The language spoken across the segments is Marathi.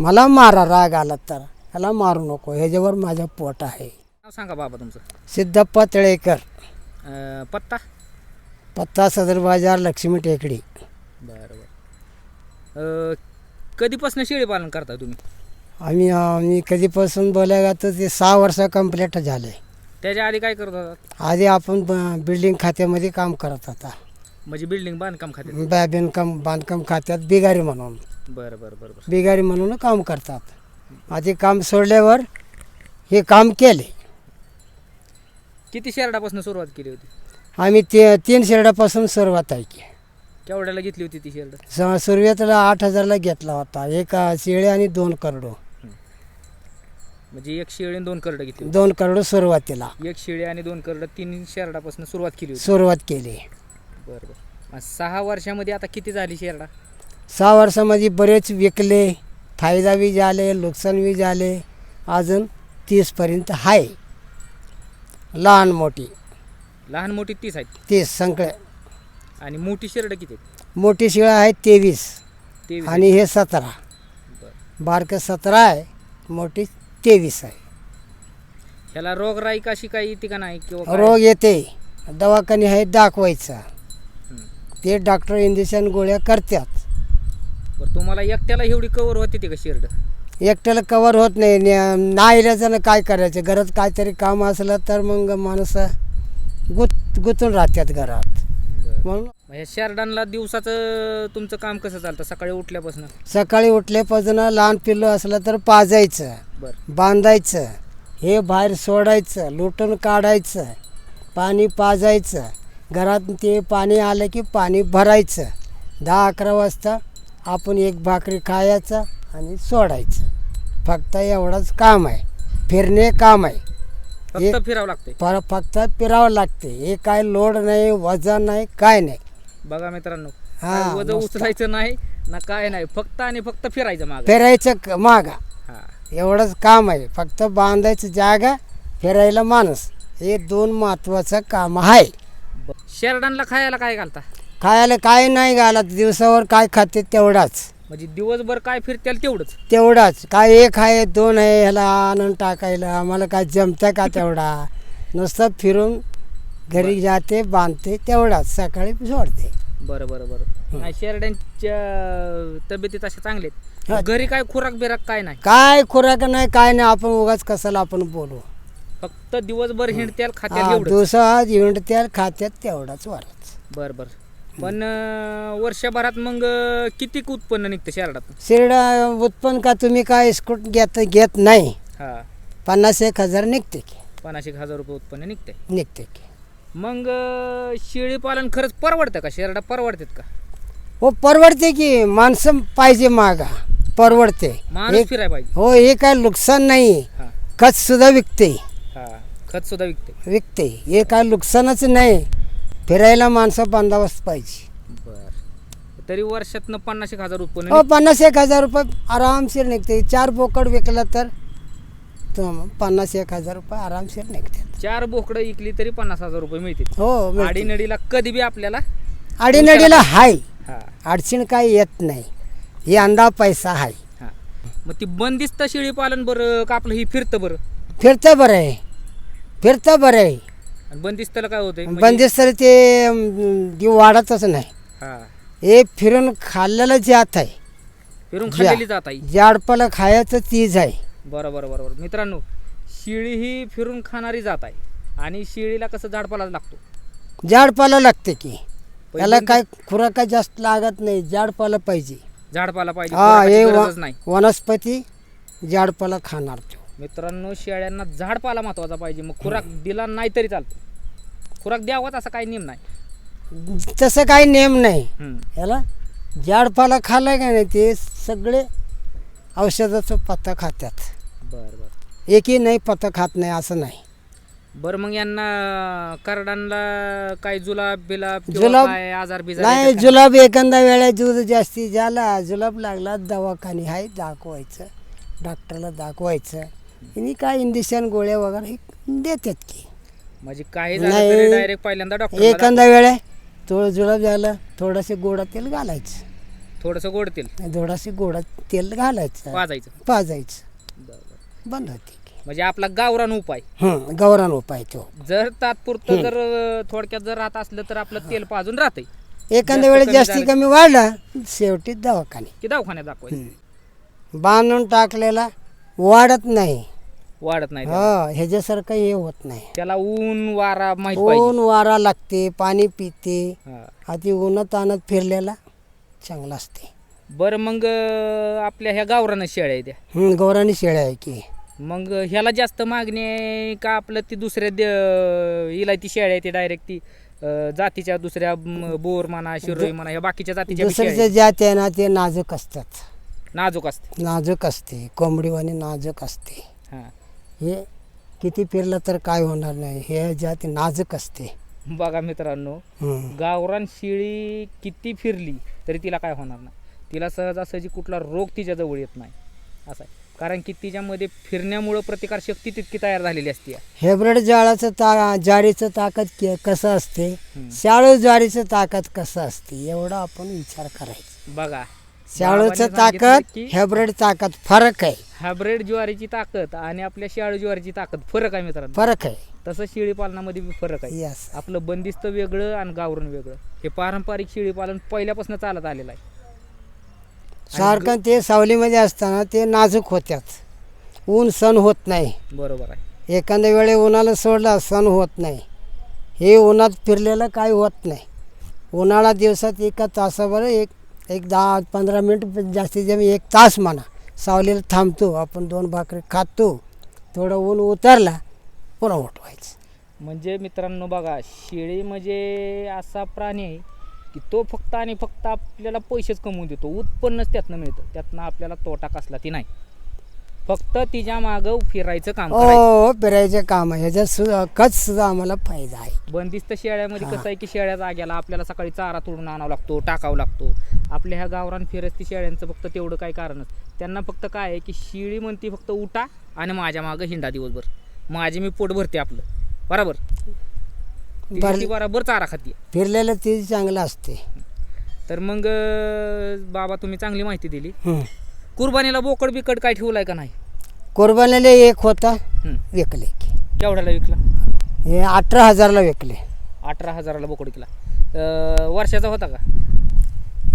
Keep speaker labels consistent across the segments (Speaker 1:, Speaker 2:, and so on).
Speaker 1: मला मारा राग आला तर. ह्याला मारू नको. ह्याच्यावर माझं पोट आहे.
Speaker 2: नाव सांगा बाबा तुमचं.
Speaker 1: सिद्धप्पा तळेकर.
Speaker 2: अं, पत्ता?
Speaker 1: पत्ता सदर बाजार लक्ष्मी टेकडी.
Speaker 2: बरं बरं. कधीपासून शेळी पालन करता तुम्ही?
Speaker 1: आम्ही आम्ही कधीपासून बोलायला तर ते सहा वर्ष कंप्लीट झाले.
Speaker 2: त्याच्या आधी काय करत होता?
Speaker 1: आधी आपण ब- बिल्डिंग खात्यामध्ये काम करत होता.
Speaker 2: म्हणजे बिल्डिंग बांधकाम खाते
Speaker 1: बॅ- बिनकाम बांधकाम खात्यात बिगारी म्हणून.
Speaker 2: बरं बरं बरं बरं.
Speaker 1: बिगारी म्हणून काम करतात. आधी काम सोडल्यावर हे काम केले.
Speaker 2: किती शेरडापासून सुरुवात केली होती?
Speaker 1: आम्ही ते तीन शेरडापासून सुरुवात आहे की.
Speaker 2: केवढ्याला घेतली होती ती शेरड?
Speaker 1: स- सुरुवातीला आठ हजारला घेतला होता. एक अ, शेळी आणि दोन करडो.
Speaker 2: म्हणजे एक शेळी आणि दोन करडं घेतली
Speaker 1: दोन करडो सुरुवातीला.
Speaker 2: होती एक शेळी आणि दोन करडं तीन शेरडापासून सुरुवात केली होती.
Speaker 1: सुरुवात केली.
Speaker 2: बरं बरं. मग सहा वर्षामध्ये आता किती झाली शेरडा?
Speaker 1: सहा वर्षामध्ये बरेच विकले फायदा बी झाले नुकसान बी झाले अजून तीसपर्यंत आहे लहान मोठी.
Speaker 2: लहान मोठी तीस आहेत.
Speaker 1: तीस संकळे.
Speaker 2: आणि मोठी शेरडं किती आहेत?
Speaker 1: मोठी शिळा आहे तेवीस.
Speaker 2: तेवीस
Speaker 1: आणि हे सतरा.
Speaker 2: बरं.
Speaker 1: बारकं सतरा आहे मोठी तेवीस आहे.
Speaker 2: ह्याला रोगराई कशी काही येते का नाही किंवा काय?
Speaker 1: रोग येते. दवाखाने आहे दाखवायचं. ते डॉक्टर इंजेक्शन गोळ्या करतात
Speaker 2: बरं तुम्हाला एकट्याला एवढी कवर होते ते का शेरड?
Speaker 1: एकट्याला कवर होत नाही. न- नाही इल्याचं काय करायचं? घरात काहीतरी काम असलं तर मग माणसं गुत गुंतून राहतात घरात. म्हणून
Speaker 2: शेरडांना दिवसाचं तुमचं काम कसं चालतं? सकाळी उठल्यापासून?
Speaker 1: सकाळी उठल्यापासून लहान पिल्लू असलं तर पाजायचं
Speaker 2: बरं.
Speaker 1: बांधायचं हे बाहेर सोडायचं लुटून काढायचं पाणी पाजायचं घरात ते पाणी आलं की पाणी भरायचं. दहा अकरा वाजता आपण एक भाकरी खायचं आणि सोडायचं. फक्त एवढंच काम आहे. फिरणे काम आहे.
Speaker 2: फक्त फिरावं लागतंय.
Speaker 1: पर फक्त फिरावं लागते हे काय लोड नाही वजन नाही काय नाही.
Speaker 2: बघा मित्रांनो
Speaker 1: हा,
Speaker 2: वजन
Speaker 1: मस्त.
Speaker 2: उचलायचं नाही ना काय नाही. फक्त आणि फक्त फिरायचं माग.
Speaker 1: फिरायचं क- मागा.
Speaker 2: हा.
Speaker 1: एवढंच काम आहे. फक्त बांधायचं जागा फिरायला माणूस. हे दोन महत्त्वाचं काम आहे.
Speaker 2: शेरडांना खायला काय घालता?
Speaker 1: खायला काय नाही घालत. दिवसावर काय खाते तेवढाच.
Speaker 2: म्हणजे दिवसभर काय फिरत्याल तेवढंच?
Speaker 1: तेवढाच. काय एक आहे दोन आहे ह्याला आणून टाकायला. आम्हाला काय जमतं का तेवढा? नुसतं फिरून घरी जाते बांधते तेवढाच. सकाळी सोडते.
Speaker 2: बरं बरं बरं. नाही शेरड्यांच्या तब्येतीत अशा चांगले. आहेत. घरी काय खुराक बिराक काय नाही?
Speaker 1: काय खुराक नाही काय नाही. आपण उगाच कसाला आपण बोलू?
Speaker 2: फक्त दिवसभर हिंडत्याल खात्याल
Speaker 1: हा,
Speaker 2: एवढं
Speaker 1: दिवसा इव्हेंट त्या खात्यात तेवढाच वरच
Speaker 2: बरं बरं. पण अं, वर्षभरात मग अं, किती उत्पन्न निघतं शेरडातून
Speaker 1: शिरडा उत्पन्न का तुम्ही काय स्कूट घेत घेत नाही.
Speaker 2: हा.
Speaker 1: पन्नास एक हजार निघते की.
Speaker 2: पन्नास एक हजार रुपये उत्पन्न निघते
Speaker 1: निघते की.
Speaker 2: मग अं, शेळी पालन खरंच परवडतं का? शेरडा परवडतात का?
Speaker 1: हो परवडते की. माणसं पाहिजे मागा. परवडते.
Speaker 2: माणूस
Speaker 1: एक-
Speaker 2: फिरायला पाहिजे.
Speaker 1: हो हे काय नुकसान नाही.
Speaker 2: हा.
Speaker 1: खत सुद्धा विकते.
Speaker 2: खत सुद्धा विकते
Speaker 1: विकते हे काय नुकसानच नाही. फिरायला माणसं बंदोबस्त पाहिजे.
Speaker 2: बर. तरी वर्षातनं पन्नास एक हजार उत्पन्न
Speaker 1: हो पन्नास एक हजार रुपये आरामशीर निघते चार बोकड विकला तर तो पन्नास एक हजार रुपये आरामशीर निघते
Speaker 2: निघ- चार बोकडं इकली तरी पन्नास हजार रुपये मिळतील.
Speaker 1: हो मिळते.
Speaker 2: आडीनडीला कधी बी आपल्याला
Speaker 1: आडीनडीला हाय.
Speaker 2: हा.
Speaker 1: अडचण काही येत नाही. हे अंदा पैसा आहे
Speaker 2: हा. मग ती बंदिस्त शेळी पालन बरं का आपलं ही फिरतं बरं?
Speaker 1: फिरतं बरं आहे. फिरतं बरं आहे.
Speaker 2: आणि बंदिस्तला काय होतंय? म्हणजे-
Speaker 1: बंदिस्त ते अं, जीव वाढतच नाही.
Speaker 2: हा.
Speaker 1: हे फिरून खाल्लेलं जात आहे.
Speaker 2: फिरून खाल्लेली जात आहे.
Speaker 1: जाडपाला खायचं तीच आहे.
Speaker 2: बरं बरं बरं बरं. मित्रांनो शिळी ही फिरून खाणारी जात आहे. आणि शिळीला कसं झाडपाला लागतो?
Speaker 1: जाडपाला लागते की.
Speaker 2: पण
Speaker 1: याला
Speaker 2: बंदिस्त-
Speaker 1: काय खुराका जास्त लागत नाही जाडपाला पाहिजे.
Speaker 2: झाडपाला पाहिजे.
Speaker 1: हा
Speaker 2: खुराकाची
Speaker 1: हे
Speaker 2: गरजच
Speaker 1: व-
Speaker 2: नाही.
Speaker 1: वनस्पती जाडपाला खाणार तो.
Speaker 2: मित्रांनो शेळ्यांना झाडपाला महत्त्वाचा पाहिजे. मग खुराक दिला नाही तरी चालतो. खुराक द्यावाच असा काही नियम नाही.
Speaker 1: तसं काही नेम नाही.
Speaker 2: हम्म.
Speaker 1: याला जाडपाला खाल्लं का नाही ते सगळे औषधाचं पत्ता खात्यात.
Speaker 2: बरं बरं.
Speaker 1: एकही नाही पत्ता खात नाही असं नाही.
Speaker 2: बरं मग यांना करडांना काय जुलाब बिलाब किंवा
Speaker 1: जुलाब-
Speaker 2: काय आजार बिजार
Speaker 1: नाही
Speaker 2: येतात का?
Speaker 1: जुलाब एखादा वेळा दूध जास्ती झाला जुलाब लागला दवाखाने आहे दाखवायचं. डॉक्टरला दाखवायचं. आणि काय इंजेक्शन गोळ्या वगैरे देतात की.
Speaker 2: म्हणजे काही
Speaker 1: नाही.
Speaker 2: डायरेक्ट पहिल्यांदा डॉक्टर
Speaker 1: एखादा वेळा थोडं जुलाब झालं थोडंसं गोडा तेल घालायचं.
Speaker 2: थोडंसं गोड तेल.
Speaker 1: थोडाशी गोडा तेल घालायचं.
Speaker 2: वाजायचं.
Speaker 1: पाजायचं. बंद होते की.
Speaker 2: म्हणजे आपला गावरान उपाय.
Speaker 1: हं गौरान उपाय तो.
Speaker 2: जर तात्पुरतं जर अं, थोडक्यात जर राहत असलं तर आपलं तेल पाजून राहते
Speaker 1: एखाद्या वेळेस जास्ती. कमी वाढला शेवटी दवाखाने
Speaker 2: की दवाखान्यात दाखवायचं.
Speaker 1: बांधून टाकलेला वाढत नाही.
Speaker 2: वाढत नाही त्याला.
Speaker 1: हा ह्याच्यासारखं हे होत नाही.
Speaker 2: त्याला ऊन वारा माहीत पाहिजे.
Speaker 1: ऊन वारा लागते पाणी पिते
Speaker 2: हा.
Speaker 1: आधी उन्हात आणत फिरलेला चांगला असते.
Speaker 2: बरं मग अं, आपल्या ह्या गावरान शेळ्या आहेत त्या.
Speaker 1: हं, गौराणी शेळ्या आहे की.
Speaker 2: मग ह्याला जास्त मागणी आहे का आपलं ती दुसऱ्या द- इलायती शेळ्या आहे ती डायरेक्ट ती अं, जातीच्या दुसऱ्या म, बोर म्हणा शिरोई म्हणा ह्या बाकीच्या जातीच्या बी शेळ्या
Speaker 1: दुसऱ्याच्या जाती आहे ना ते नाजूक असतात.
Speaker 2: नाजूक असते.
Speaker 1: नाजूक असते कोंबडीवाणी नाजूक असते.
Speaker 2: हा.
Speaker 1: हे किती फिरलं तर काय होणार नाही हे जाती नाजूक असते.
Speaker 2: बघा मित्रांनो. गावरान शेळी किती फिरली तरी तिला काय होणार नाही. तिला सहजासहजी कुठला रोग तिच्या जवळ येत नाही. असं आहे. कारण की तिच्यामध्ये फिरण्यामुळं प्रतिकार शक्ती तितकी तयार झालेली असते.
Speaker 1: हेब्रेड जाळाचं ता जाळीचं ताकद के- कसं असते. शाळू ज्वारीचं ताकद कसं असते? एवढा आपण विचार करायचा.
Speaker 2: बघा.
Speaker 1: शाळूचं
Speaker 2: बाबांनी सांगितलं
Speaker 1: ताकद
Speaker 2: की
Speaker 1: हेब्रेड ताकद फरक आहे.
Speaker 2: हायब्रिड ज्वारीची ताकद आणि आपल्या शाळू ज्वारीची ताकद फरक आहे मित्रांनो.
Speaker 1: फरक आहे.
Speaker 2: तसं शेळी पालनामध्ये बी फरक आहे.
Speaker 1: यस
Speaker 2: आपलं बंदिस्त वेगळं आणि गावरण वेगळं. हे पारंपरिक शेळी पालन पहिल्यापासून चालत आलेलं आहे.
Speaker 1: सारखं ते सावलीमध्ये असताना ते नाजूक होत्यात. ऊन सण होत नाही.
Speaker 2: बरोबर आहे.
Speaker 1: एखाद्या वेळे उन्हाला सोडला सण होत नाही. हे उन्हात फिरलेलं काही होत नाही. उन्हाळा दिवसात एका तासाभर एक एक दहा पंधरा मिनिट जास्तीत जास्त एक तास म्हणा. सावलीला थांबतो आपण दोन भाकरी खातो. थोडं ऊन उतरला पुन्हा उठवायचं.
Speaker 2: म्हणजे मित्रांनो बघा शेळी म्हणजे असा प्राणी आहे की तो फक्त आणि फक्त आपल्याला पैसेच कमवून देतो. उत्पन्नच त्यातनं मिळतं. त्यातनं आपल्याला तोटा कसला ती नाही. फक्त तिच्या मागं फिरायचं काम
Speaker 1: हो फिरायचं काम आहे. ह्याच्यात सुद्धा कच सुद्धा आम्हाला फायदा आहे.
Speaker 2: बंदिस्त शेळ्यामध्ये कसं आहे की शेळ्या जाग्याला आपल्याला सकाळी चारा तोडून आणावा लागतो टाकावा लागतो. आपल्या ह्या गावरान फिरस्ती शेळ्यांचं फक्त तेवढं काही कारणच. त्यांना फक्त काय आहे की शेळी म्हणते फक्त उठा आणि माझ्या मागं हिंडा दिवसभर. माझे मी पोट भरते आपलं. बरोबर? ती बरोबर चारा खाते.
Speaker 1: फिरलेलं ते चांगलं असते.
Speaker 2: तर मग बाबा तुम्ही चांगली माहिती दिली. कुर्बानीला बोकड बिकड काय ठेवलाय का नाही?
Speaker 1: कोरबानीला एक होता. विकले
Speaker 2: केवढ्याला विकला?
Speaker 1: हे अठरा हजारला विकले.
Speaker 2: अठरा हजाराला बोकड विकला वर्षाचा होता का?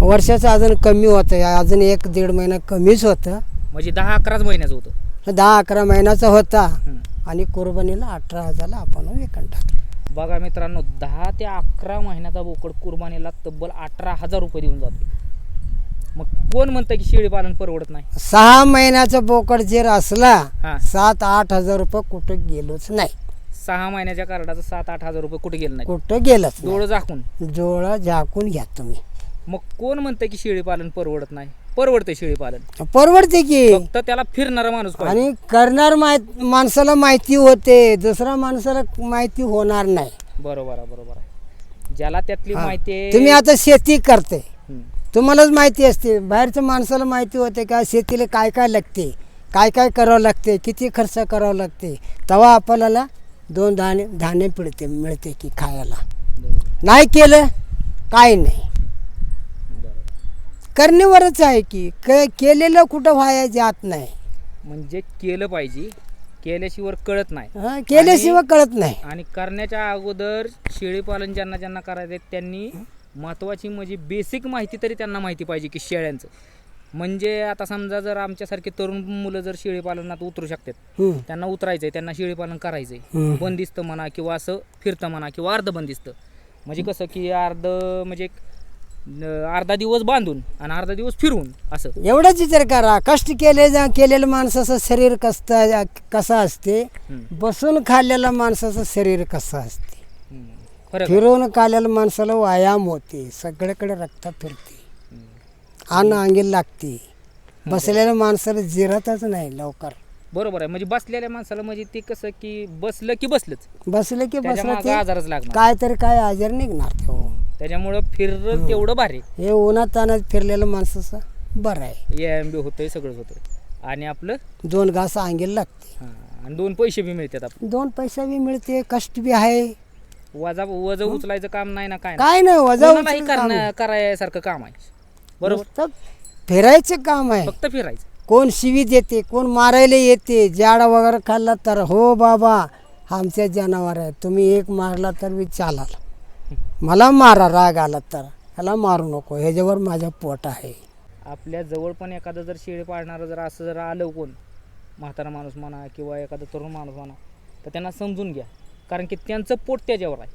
Speaker 1: वर्षाचं अजून कमी होतं. अजून एक दीड महिना कमीच होतं.
Speaker 2: म्हणजे दहा अकराच महिन्याचं होतं.
Speaker 1: दहा अकरा महिन्याचा होता. आणि कुर्बानीला अठरा हजारला आपण विकून टाकले.
Speaker 2: बघा मित्रांनो दहा ते अकरा महिन्याचा बोकड कुर्बानीला तब्बल अठरा हजार रुपये देऊन जातो. मग कोण म्हणतं की शेळी पालन परवडत नाही?
Speaker 1: सहा महिन्याचा बोकड जर असला
Speaker 2: हा.
Speaker 1: सात आठ हजार रुपये कुठं गेलोच नाही.
Speaker 2: सहा महिन्याच्या कार्डाचं सात आठ हजार रुपये कुठे गेलं नाही?
Speaker 1: कुठं गेलंच नाही.
Speaker 2: डोळं झाकून.
Speaker 1: डोळा झाकून घ्या तुम्ही.
Speaker 2: मग कोण म्हणतं की शेळी पालन परवडत नाही? परवडतं शेळी पालन
Speaker 1: परवडते की.
Speaker 2: फक्त त्याला फिरणारा माणूस पाहिजे.
Speaker 1: आणि करणार माहीत माणसाला माहिती होते दुसऱ्या माणसाला माहिती होणार नाही.
Speaker 2: बरोबर आहे बरोबर आहे. ज्याला त्यातली. माहिती आहे
Speaker 1: तुम्ही आता शेती करते.
Speaker 2: हं.
Speaker 1: तुम्हालाच माहिती असते. बाहेरच्या माणसाला माहिती होते का शेतीला काय काय लागते काय काय करावं लागते किती खर्च करावं लागते. तेव्हा आपल्याला दोन धान्य धान्य पिळते मिळते की खायला.
Speaker 2: बरोबर.
Speaker 1: नाही केलं काय नाही. करणेवरच आहे की क केलेलं कुठं व्हाया जात नाही.
Speaker 2: म्हणजे केलं पाहिजे केल्याशिवाय कळत नाही.
Speaker 1: हं, केल्याशिवाय कळत नाही.
Speaker 2: आणि करण्याच्या अगोदर शेळीपालन ज्यांना ज्यांना करायचं आहे त्यांनी महत्त्वाची म्हणजे बेसिक माहिती तरी त्यांना माहिती पाहिजे की शेळ्यांचं. म्हणजे आता समजा जर आमच्यासारखे तरुण मुलं जर शेळीपालनात उतरू शकतात
Speaker 1: हं,
Speaker 2: त्यांना उतरायचं आहे त्यांना शेळीपालन करायचं आहे
Speaker 1: हं.
Speaker 2: बंदिस्त म्हणा किंवा असं फिरतं म्हणा किंवा अर्ध बंदिस्त म्हणजे कसं की अर्ध म्हणजे एक, अर्धा दिवस बांधून आणि अर्धा दिवस फिरवून असं.
Speaker 1: एवढाच विचार करा. कष्ट केले जा केलेलं माणसाचं शरीर कसं कसं असते. बसून खाल्लेलं माणसाचं शरीर कसं असते. फिरवून खाल्लेलं माणसाला व्यायाम होते. सगळीकडे रक्त फिरते. अन्न अंगी लागते. बसलेल्या माणसाला जिरतच नाही लवकर.
Speaker 2: बरोबर आहे. म्हणजे बसलेल्या माणसाला म्हणजे ते कसं की बसलं की बसलंच.
Speaker 1: बसले की बसलं
Speaker 2: आजारच
Speaker 1: काय तरी काय आजार निघणार ते.
Speaker 2: त्याच्यामुळं फिरलं तेवढं भारी.
Speaker 1: हे उन्हात तानात फिरलेलं माणसाचं बरं आहे.
Speaker 2: व्यायाम बी होतंय सगळंच होतंय. आणि आपलं?
Speaker 1: दोन घास अंगी लागते.
Speaker 2: हा, आणि दोन पैसे बी मिळतात आपण
Speaker 1: दोन पैसा बी मिळते कष्ट बी आहे.
Speaker 2: वजा वज उचलायचं काम नाही ना काय
Speaker 1: काय नाही वजा उचलून काम
Speaker 2: करणं करायसारखं काम आहे. बरोबर?
Speaker 1: नुसतं फिरायचं काम आहे.
Speaker 2: फक्त फिरायचं.
Speaker 1: कोण शिवी देते कोण मारायला येते जाडा वगैरे खाल्ला तर हो बाबा आमच्या जनावर आहे. तुम्ही एक मारला तर मी चालाल. मला मारा राग आला तर. ह्याला मारू नको. ह्याच्यावर माझं पोट आहे.
Speaker 2: आपल्या जवळ पण एखादं जर शेळी पाळणारं जर असं जर आलं कोण म्हातारा माणूस म्हणा किंवा एखादा तरुण माणूस म्हणा तर त्यांना समजून घ्या. कारण की त्यांचं पोट त्याच्यावर आहे.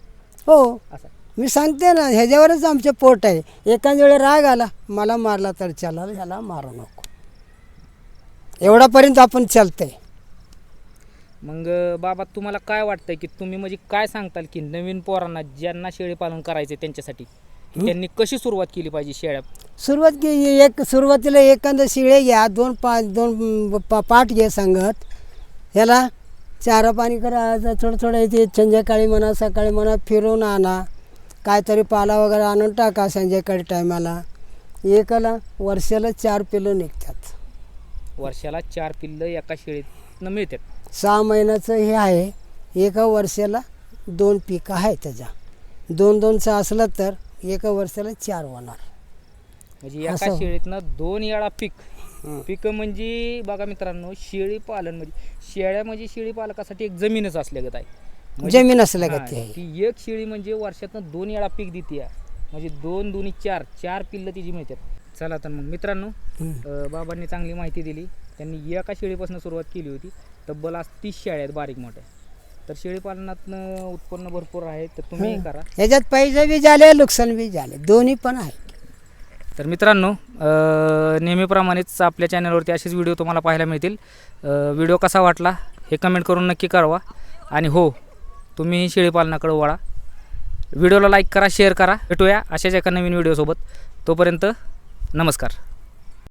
Speaker 1: हो.
Speaker 2: असं.
Speaker 1: मी सांगते ना ह्याच्यावरच आमचं पोट आहे. एखाद्या वेळी राग आला मला मारला तर चालाल ह्याला मारू नको. एवढापर्यंत आपण चालतंय.
Speaker 2: मग बाबा तुम्हाला काय वाटतंय की तुम्ही म्हणजे काय सांगताल की नवीन पोरांना ज्यांना शेळी पालन करायचे त्यांच्यासाठी की त्यांनी कशी सुरुवात केली पाहिजे शेळ्या?
Speaker 1: सुरुवात की एक सुरुवातीला एखादं शिळे घ्या दोन पाच दोन पा पाठ घे सांगत. ह्याला चारा पाणी करा थोडं थोडं इथे संध्याकाळी म्हणा सकाळी म्हणा फिरून आणा. काहीतरी पाला वगैरे आणून टाका संध्याकाळी टायमाला. एकाला वर्षाला चार पिलं निघतात.
Speaker 2: वर्षाला चार पिल्लं एका शेळीतनं मिळतात.
Speaker 1: सहा महिन्याचं हे आहे. एका वर्षाला दोन पिकं आहे त्याच्या. दोन दोनचं असलं तर एका वर्षाला चार होणार.
Speaker 2: म्हणजे एका
Speaker 1: असं.
Speaker 2: शेळीतनं दोन वेळा पीक. पीक म्हणजे बघा मित्रांनो शेळी पालन म्हणजे शेळ्या म्हणजे शेळी पालकासाठी एक जमीनच असल्यागत आहे. म्हणजे-
Speaker 1: जमीन असल्या
Speaker 2: हा,
Speaker 1: गती आहे.
Speaker 2: ती एक शेळी म्हणजे वर्षातनं दोन वेळा पीक देते म्हणजे दोन दोन्ही चार चार पिल्लं तिची मिळतात. चला तर मग मित्रांनो. अं, बाबांनी चांगली माहिती दिली. त्यांनी एका शेळीपासून सुरुवात केली होती. तब्बल आज तीस शेळ्या आहेत बारीक मोठ्या. तर शेळीपालनातनं उत्पन्न भरपूर आहे तर तुम्ही
Speaker 1: हं.
Speaker 2: करा.
Speaker 1: ह्याच्यात पैसे बी झाले नुकसान बी झाले दोन्ही पण आहे.
Speaker 2: तर मित्रांनो अं, नेहमीप्रमाणेच आपल्या चॅनलवरती असेच व्हिडिओ तुम्हाला पाहायला मिळतील. अं, व्हिडिओ कसा वाटला हे कमेंट करून नक्की कळवा. आणि हो तुम्ही शेळीपालनाकडे वळा. व्हिडिओला लाईक करा शेअर करा. भेटूया अशाच एका नवीन व्हिडिओसोबत. तोपर्यंत नमस्कार.